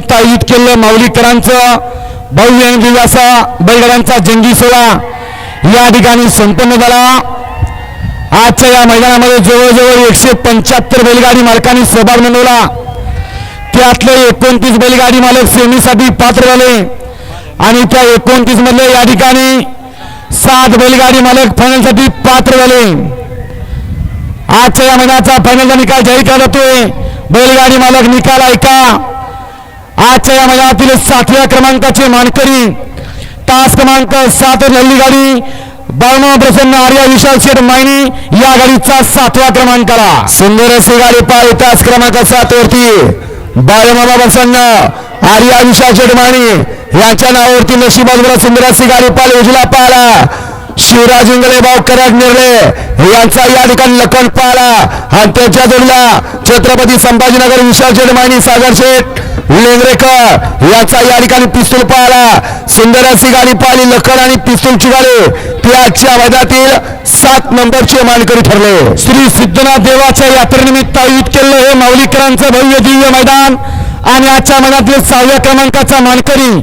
निमित्त आयोजित केलेलं माऊलीकरांचं भव्य आणि दिव्य असा बैलगाड्यांचा जंगी सोहळा. या ठिकाणी संपन्न झाला. आजच्या या मैदानामध्ये जवळजवळ एकशे पंच्याहत्तर बैलगाडी मालकांनी सहभाग नोंदवला. त्यातले एकोणतीस बैलगाडी मालक सेमीसाठी पात्र झाले. आणि त्या एकोणतीस मधले या ठिकाणी सात बैलगाडी मालक फायनलसाठी पात्र झाले. आजच्या या महिन्याचा फायनलचा निकाल जाहीर केला जातोय बैलगाडी मालक निकाल ऐका. आजच्या या मैदानातील सातव्या क्रमांकाचे मानकरी तास क्रमांक सात लल्ली गाडी बाळमा प्रसन्न आर्या विशाल शेठ मायनी या गाडीचा सातवा क्रमांकाला. सुंदर अशी गाडी पाळी तास क्रमांक सात वरती. बाळमामा प्रसन्न आर्या विशाल शेठ मायनी यांच्या नावावरती नशिबाजूला सुंदर अशी गाडी पाळी उजला पाहिला शिवराज इंगळे भाऊ कराड निर्णय यांचा या ठिकाणी लखन पाहिला आणि त्यांच्या जोडला छत्रपती संभाजीनगर विशाल शेठ मायनी सागर शेठ लेंगरेकर यांचा या ठिकाणी पिस्तूल पाहिला. सुंदर अशी गाडी पाहिली लखन आणि पिस्तूलची गाडी. ती आजच्या मैदानातील सात नंबरचे मानकरी ठरले. श्री सिद्धनाथ देवाच्या यात्रेनिमित्त आयोजित केलेलं हे माऊलीकरांचं भव्य दिव्य मैदान आणि आजच्या मैदानातील सहाव्या क्रमांकाचा मानकरी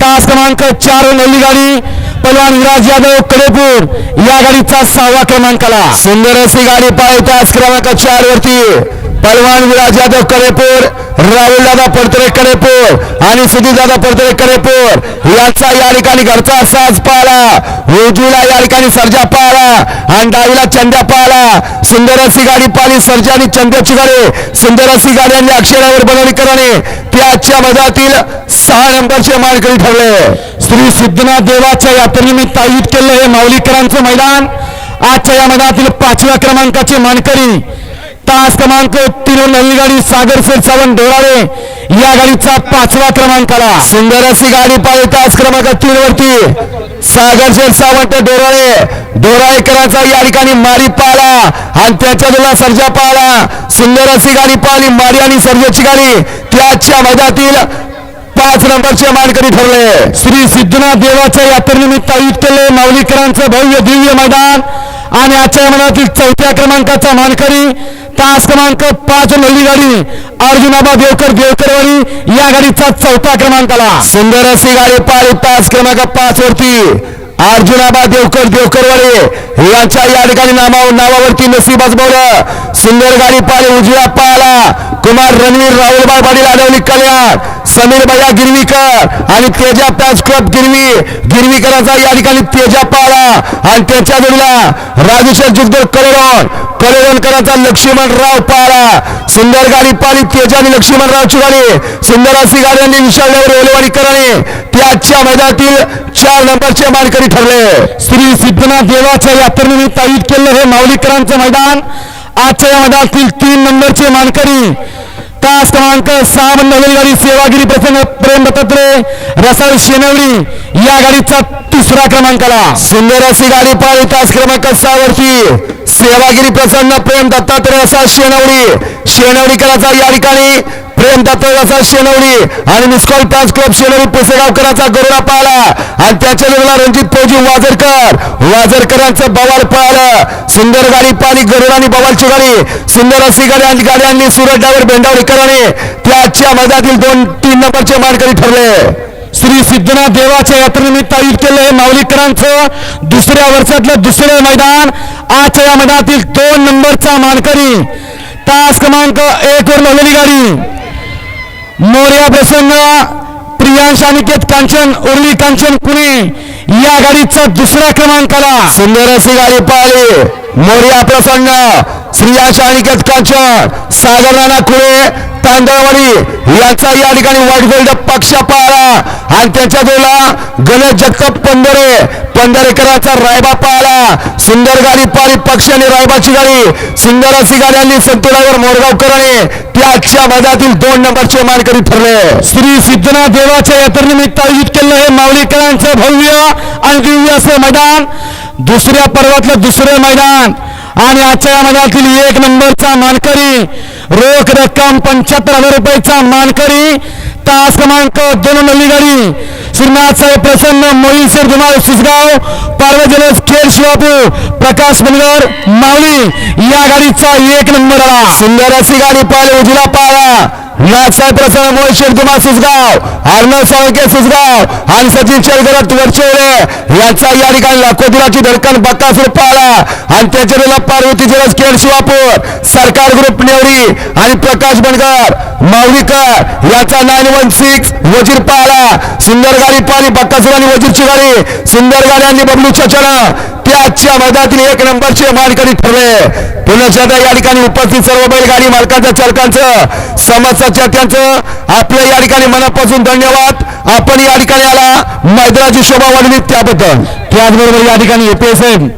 तास क्रमांक चार नल्ली गाडी पलवान विराज यादव कडेपूर या गाडीचा सहावा क्रमांकाला. सुंदर अशी गाडी पाहिजे तास क्रमांक चार वरती पलवान विराज यादव कडेपूर राहुल दादा पडतरे कडेपूर आणि सुधीर दादा पडतरे कडेपूर याचा या ठिकाणी घरचा साज पाहिला. उजवीला या ठिकाणी सर्जा पाहिला आणि डावीला चंद्या पाहिला. सुंदरसी गाडी पाहिली सर्जा आणि चंद्याची गाडी. सुंदरसी गाडी यांनी अक्षरावर बनवली कराने ते आजच्या मधातील सहा नंबरचे मानकरी ठरले. श्री सिद्धनाथ देवाच्या यात्रेनिमित्त आयोजित केलं हे माऊलीकरांचं मैदान आजच्या या मैदानातील पाचव्या क्रमांकाचे मानकरी तास क्रमांक तीन नवी गाडी सागर शेठ सावंत ढोराळे. या गाडीचा पाचवा क्रमांकाला. सुंदर अशी गाडी पाहिजे तास क्रमांक तीन वरती सागर सावंत डोराळे डोराळेकरांचा या ठिकाणी मारी पाहिला आणि त्याच्या जोडला सर्जा पाहिला सुंदर अशी गाडी पाहिली मारी आणि सर्जाची गाडी. त्याच्या मैदानातील पाच नंबरचे मानकरी ठरले. श्री सिद्धनाथ देवाच्या यात्रेनिमित्त आयुक्त केले माऊलीकरांचं भव्य दिव्य मैदान आणि आजच्या मनातील चौथ्या क्रमांकाचा मानकरी तास क्रमांक पाच नल्ली गाडी अर्जुनाबा देवकर देवकरवाडी या गाडीचा चौथा क्रमांकाला. सुंदर अशी गाडी पाळी तास क्रमांक पाच वरती. अर्जुनाबा देवकर देवकरवाडी यांच्या या ठिकाणी नामावर नावावरती नसीब आजमावलं सुंदर गाडी पाळी उजव्या पाळला कुमार रणवीर राहुलबाई पाटील आडवली कल्याण. समीर भैया गिरवीकर आणि तेजा पॅच क्लब गिरवी गिरवीकरांचा या ठिकाणी तेजा पाळा. आणि त्याच्या जोडीला राजेश्वर जुगदर कलेरोन कलेरोनकरांचा लक्ष्मणराव पाळा. सुंदर गाडी पाळी तेजा आणि लक्ष्मणरावची गाडी सुंदर अशी गाडी आणि विशालनगर रेल्वेवाडी त्याच्या मैदानातील चार नंबरचे मानकरी ठरले. श्री सिद्धनाथ देवाच्या यात्रेनिमित्त आयोजित केलेलं हे माऊलीकरांचं मैदान. आजच्या या मैदानातील तीन नंबरचे मानकरी तास क्रमांक सहा नवीन गाडी सेवागिरी प्रसन्न प्रेम दत्तात्रय रसाळ शेनवडी या गाडीचा तिसरा क्रमांकाला. सुंदर अशी गाडी पाळी तास क्रमांक सहा वरती. सेवागिरी प्रसन्न प्रेम दत्तात्रय रसाळ शेनवडी शेनवडीकराचा या ठिकाणी प्रेम दत्तात्रयाचा शेनवडी आणि मिसकॉल पाच क्लब शेनवडी पुसेगावकरांचा गरुडा पाहिला आणि त्याच्या लग्नाला रणजित फौजी वाजरकर वाजरकरांचं बवाल पाहिलं सुंदर गाडी पाहिली गरुड आणि बवालची गाडी सुंदर अशी गाडी आणि गाडी आणली सुरत डायव्हर भेंडावडीकरांनी त्याच्या मैदानातील दोन तीन नंबरचे मानकरी ठरले. श्री सिद्धनाथ देवाच्या यात्रेनिमित्त आयोजित केलं हे माऊलीकरांचं दुसऱ्या वर्षातलं दुसरं मैदान. आजच्या या मैदानातील दोन नंबरचा मानकरी तास क्रमांक एक वर लावलेली गाडी. मोर्या प्रसन्न प्रियांश अनिकेत कांचन उर्ली कांचन पुणे. या गाडीचा दुसऱ्या क्रमांकाला. सुंदर अशी गाडी पाहिली मोर्या प्रसन्न. श्रियांश आणि घटकांच्या सागर राणा कुळे तांदळवाडी यांचा या ठिकाणी व्हाईट गोल्ड पक्ष पाहिला. आणि त्याच्या जोडला गणेश जगताप पंधरे. पंधरेकरांचा रायबा पाहिला. सुंदर गाडी पाळी पक्ष आणि रायबाची गाडी. सुंदर अशी गाडी आणली संतुरावर मोरगावकरांनी. त्याच्या मैदानातील दोन नंबरचे मानकरी ठरले. श्री सिद्धनाथ देवाच्या यात्रेनिमित्त आयोजित केलेलं हे माऊलीकरांचं भव्य आणि दिव्य असं मैदान. दुसऱ्या पर्वातलं दुसरं मैदान. आणि आजच्या या मैदानातील एक नंबरचा मानकरी रोख रक्कम पंच्याहत्तर हजार रुपयाचा मानकरी तास क्रमांक दोन नवी गाडी श्रीनाथ साहेब प्रसन्न मोहित शेठ धुमाळ सुसगाव पारवे खेड शिवापूर प्रकाश मुनगर माऊली या गाडीचा एक नंबर आला. सुंदर अशी गाडी पाहिली उजला पाळा नाथसाहेब प्रसन्न मोळ शेरकुमार सुसगाव अर्णव साळके सुसगाव आणि सचिन शेरगरट वरचेवले यांचा या ठिकाणी लाखो धडकन धडकन बक्कासूर पाळा आणि त्याच्या पार्वती जलस केळ शिवापूर सरकार ग्रुप नेवरी आणि प्रकाश बनगर माऊलीकर याचा नाईन वन सिक्स वजीर पाळा सुंदर गाडी पाणी बक्कासूर आणि वजीरची गाडी सुंदर गाडी आणि बबलू चचना ते आजच्या मैदानातील एक नंबरचे मानकरी ठरले. पुण्याच्या या ठिकाणी उपस्थित सर्व बैलगाडी मालकांच्या चालकांचं समस्याच्या त्यांचं आपलं या ठिकाणी मनापासून धन्यवाद. आपण या ठिकाणी आला. मैदानाची शोभा वाढली त्याबद्दल. त्याचबरोबर या ठिकाणी एपीएसएम